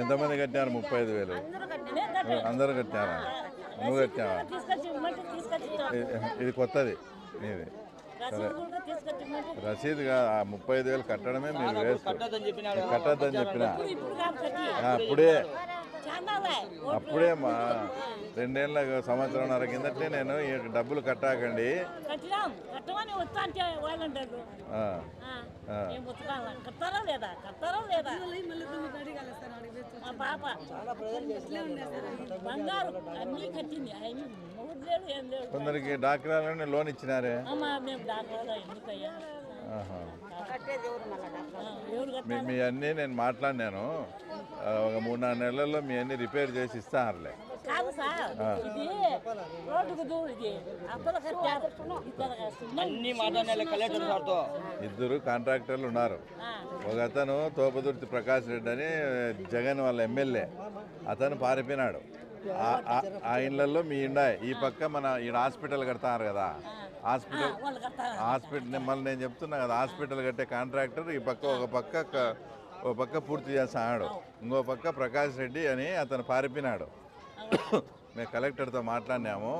ఎంతమంది కట్టారు ముప్పై ఐదు వేలు. అందరూ కట్టారా నువ్వు కట్టావా ఇది కొత్తది. నీది సరే. రసీదు కాదు ఆ ముప్పై ఐదు వేలు కట్టడమే మీరు వేస్ట్. కట్టద్దని చెప్పిన. అప్పుడే చాందాలే. అప్పుడే మా రెండేళ్ళ సంవత్సరంన్నర కిందటే నేను ఈ డబ్బులు కట్టాకండి. కొందరికి డాక్టర్లని లోన్ ఇచ్చినారే. మీ అన్నీ నేను మాట్లాడినాను. ఒక మూడు నాలుగు నెలల్లో మీ అన్ని రిపేర్ చేసి ఇస్తానులే కాదు సార్ ఇది రోడ్డుకు ఇది. అప్పల. అన్ని మాట్లాడాలి కలెక్టర్ సార్తో ఇద్దరు కాంట్రాక్టర్లు ఉన్నారు. ఒక అతను తోపదుర్తి ప్రకాష్ రెడ్డి అని జగన్ వాళ్ళ ఎమ్మెల్యే. అతను పారిపోయినాడు. ఆ- ఇళ్ళలో మీ ఇండాయి ఈ పక్క మన ఈ హాస్పిటల్ కడతారు కదా. హాస్పిటల్ హాస్పిటల్ మళ్ళీ నేను చెప్తున్నా కదా హాస్పిటల్ కట్టే కాంట్రాక్టర్ ఈ పక్క ఒక పక్క ఓ పక్క పూర్తి చేస్తాడు ఇంకో పక్క ప్రకాష్ రెడ్డి అని అతను పారిపోయినాడు. మేము కలెక్టర్తో మాట్లాడినాము.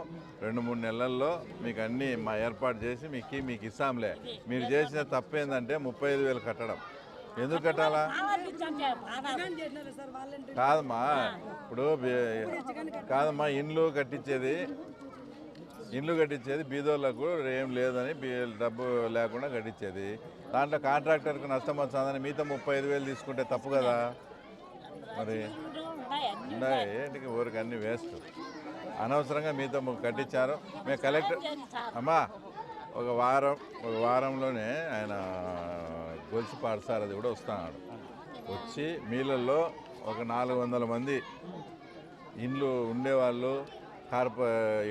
రెండు మూడు నెలల్లో మీకు అన్నీ మా ఏర్పాటు చేసి మీకు మీకు ఇస్తాంలే. మీరు చేసిన తప్పేందంటే ముప్పై ఐదు వేలు కట్టడం. ఎందుకు కట్టాలా? కాదమ్మా ఇప్పుడు కాదమ్మా ఇండ్లు కట్టించేది ఇండ్లు కట్టించేది బీదోళ్ళకు ఏం లేదని బీ- డబ్బు లేకుండా కట్టించేది. దాంట్లో కాంట్రాక్టర్కి నష్టం వచ్చిందని మిగతా ముప్పై ఐదు వేలు తీసుకుంటే తప్పు కదా? మరి ఉన్నాయి. ఏంటికి ఊరికి అన్ని వేస్ట్. అనవసరంగా మీతో కట్టించారు. మేము కలెక్టర్ అమ్మా ఒక వారం ఒక వారంలోనే ఆయన గొలుసు పాడసారు అది కూడా వస్తున్నాడు. వచ్చి మీళ్ళల్లో ఒక నాలుగు వందల మంది ఇండ్లు ఉండేవాళ్ళు కార్ప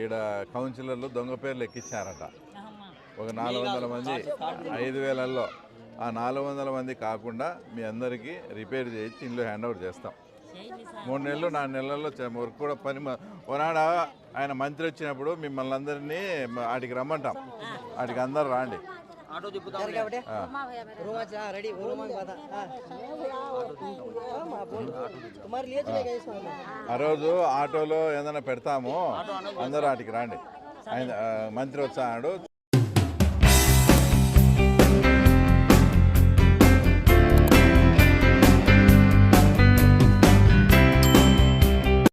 ఈడ కౌన్సిలర్లు దొంగ పేర్లు ఎక్కించారట. అమ్మ ఒక నాలుగు వందల మంది ఐదు వేలల్లో. ఆ నాలుగు వందల మంది కాకుండా మీ అందరికీ రిపేర్ చేయించి ఇండ్లు హ్యాండ్ ఓవర్ చేస్తాం. మూడు నెలలు నాలుగు నెలల్లో వర్క్ కూడా పని ఓనాడ ఆయన మంత్రి వచ్చినప్పుడు మిమ్మల్ని అందరినీ ఆడికి రమ్మంటాం. ఆడికి అందరు రాండి. ఆటో తిప్పుతాం రెడీ. ఆ రోజు ఆటోలో ఏదైనా పెడతాము. అందరూ ఆటికి రాండి. ఆయన మంత్రి వచ్చాడు.